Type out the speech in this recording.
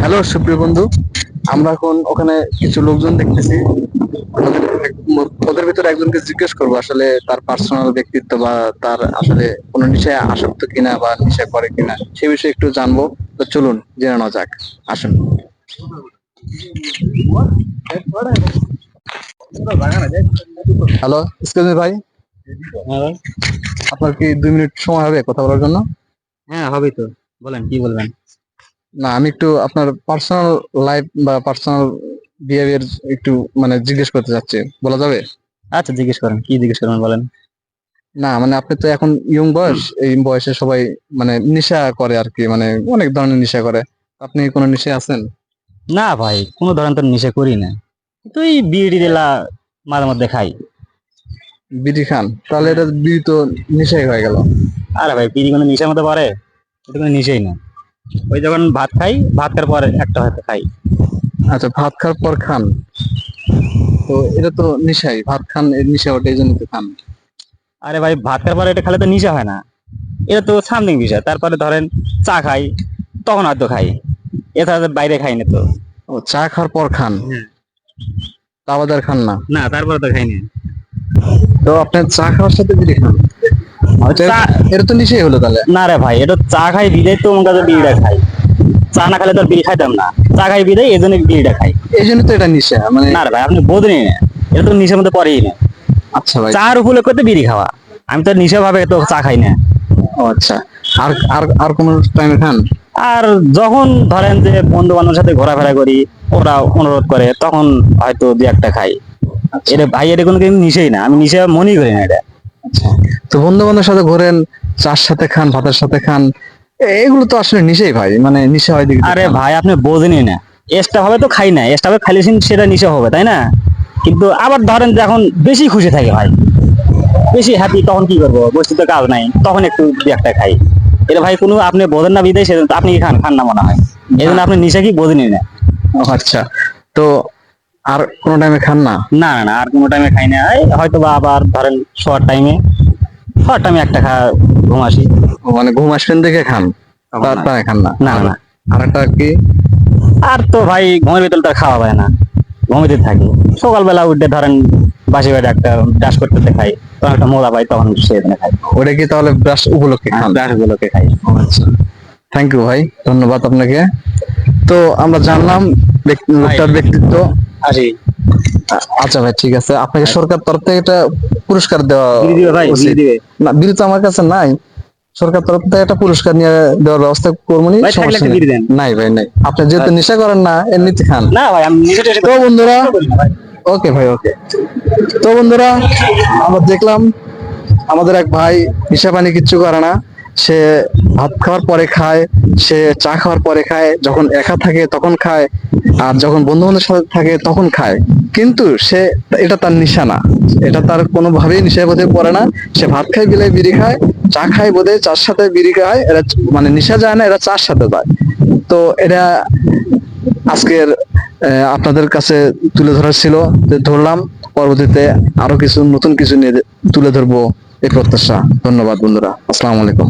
Hello সুপ্রিয় বন্ধু। আমরা এখন ওখানে কিছু লোকজন দেখতেছি। ওদের ভিতরে একজনকে জিজ্ঞেস করব আসলে তার পার্সোনাল ব্যক্তিত্ব বা তার আসলে কোনো নেশায় আসক্ত কিনা বা নেশা করে কিনা সে বিষয়ে একটু জানব। তো চলুন জেনে নেওয়া যাক। আসুন। হ্যালো এক্সকিউজ মি ভাই। আপনার কি দুই মিনিট সময় হবে কথা বলার জন্য? হ্যাঁ হবে তো। বলেন কি বলবেন? না আমি একটু আপনার পার্সোনাল লাইফ বা পার্সোনাল বিহেভিয়ার একটু মানে জিজ্ঞেস করতে চাচ্ছি বলা যাবে? আচ্ছা জিজ্ঞেস করেন কি জিজ্ঞেস করবেন বলেন। না মানে আপনি তো এখন ইয়ং বয়স এই বয়সে সবাই মানে নেশা করে আর কি মানে অনেক ধরনের নেশা করে। আপনি কোনো নেশায় আছেন? না ভাই কোনো ধরনের তো নেশা করি না। তুই বিড়ি দিলা মাঝে মধ্যে খাই। বিড়ি খান? তাহলে এটা বিড়ি তো নেশাই হয়ে গেল। আরে ভাই বিড়ি কোনো নেশার মধ্যে পড়ে? এটা কোনো নেশাই না। ওই যখন ভাত খাই ভাত খাওয়ার পর একটা হয়তো খাই। আচ্ছা ভাত খাওয়ার পর খান? তো এটা তো নেশাই ভাত খান এর নেশা ওটা এই জন্য তো খান। আরে ভাই ভাত খাওয়ার পর এটা খেলে তো নেশা হয় না। এটা তো সামথিং বিষয়। তারপরে ধরেন চা খাই তখন হয়তো খাই। এছাড়া বাইরে খাই না তো। ও চা খাওয়ার পর খান? হ্যাঁ। তা বাদে খান না? না তারপরে তো খাই না তো আপনার চা খাওয়ার সাথে যদি খান? এটা তো নেশাই হলো তাহলে। না রে ভাই এটা চা খাই বিদায় তো আমার কাছে বিড়িটা খাই। চা না খেলে তো বিড়ি খাইতাম না। চা খাই বিদায় এই জন্য বিড়িটা খাই। এই জন্য তো এটা নেশা মানে না রে ভাই আপনি বোঝেনি না। এটা তো নিশার মধ্যে পড়েই না। আচ্ছা ভাই। চার উপলে করতে বিড়ি খাওয়া। আমি তো নিশা ভাবে তো চা খাই না। ও আচ্ছা। আর আর আর কোন টাইমে খান? আর যখন ধরেন যে বন্ধু বান্ধবের সাথে ঘোরাফেরা করি ওরা অনুরোধ করে তখন হয়তো দু একটা খাই। আচ্ছা। এটা ভাই এটা কোনো কিন্তু নিশেই না। আমি নিশা মনেই করি না এটা। তো বন্ধু বান্ধবের সাথে ঘোরেন চার সাথে খান ভাতের সাথে খান এগুলো তো আসলে নিশেই ভাই মানে নিশা হয় আরে ভাই আপনি বোঝেনি না। এক্সট্রা ভাবে তো খাই না এক্সট্রা ভাবে খাইলে সেটা নিশা হবে তাই না? কিন্তু আবার ধরেন যে এখন বেশি খুশি থাকে ভাই। বেশি হ্যাপি তখন কি করব? বসে তো কাজ নাই তখন একটু দু একটা খাই। এটা ভাই কোনো আপনি বোঝেন না বিদেশে আপনি কি খান খান না মনে হয়। এই জন্য আপনি নিশা কি বোঝেনি না। আচ্ছা তো আর কোন টাইমে খান না? না না আর কোনো টাইমে খাই না। হয়তো বা আবার ধরেন শোয়ার টাইমে টাইমে একটা খা ঘুম আসি। মানে ঘুম আসবেন দেখে খান? তারপরে খান না? না, না। আর একটা কি? আর তো ভাই ঘুমের ভিতরে তো খাওয়া যায় না। ঘুমিতে থাকি। সকালবেলা উঠে ধরেন বাসি বাড়ি একটা ব্রাশ করতে খাই। তখন একটা মোলা পাই তখন সেখানে খাই ওটা কি তাহলে ব্রাশ উপলক্ষে খান? ব্রাশ গুলোকে খাই। আচ্ছা। থ্যাংক ইউ ভাই। ধন্যবাদ আপনাকে। তো আমরা জানলাম লোকটার ব্যক্তিত্ব। আসি। আচ্ছা ভাই ঠিক আছে। আপনাকে সরকার তরফ থেকে এটা পুরস্কার দেওয়া না বিল তো আমার কাছে নাই। সরকার তরফ থেকে একটা পুরস্কার নিয়ে দেওয়ার ব্যবস্থা করব নেই। ভাই নাই। আপনি যেহেতু নেশা করেন না এমনিতে খান। তো বন্ধুরা ওকে ভাই ওকে। তো বন্ধুরা আমরা দেখলাম আমাদের এক ভাই নেশা পানি কিচ্ছু করে না। সে ভাত খাওয়ার পরে খায়, সে চা খাওয়ার পরে খায়, যখন একা থাকে তখন খায়, আর যখন বন্ধু বান্ধবের সাথে থাকে তখন খায়। কিন্তু সে, এটা তার নিশা না এটা তার কোনোভাবেই নিশায় বোধে পড়ে না। সে ভাত খায় বিলে বিড়ি খায়, চা খায় বোধে চার সাথে বিড়ি খায়, এরা মানে নিশা যায় না, এরা চার সাথে যায় তো এটা আজকের আপনাদের কাছে তুলে ধরার ছিল। ধরলাম, পরবর্তীতে আরও কিছু নতুন কিছু নিয়ে তুলে ধরবো। এই প্রত্যাশা। ধন্যবাদ বন্ধুরা। আসসালামু আলাইকুম।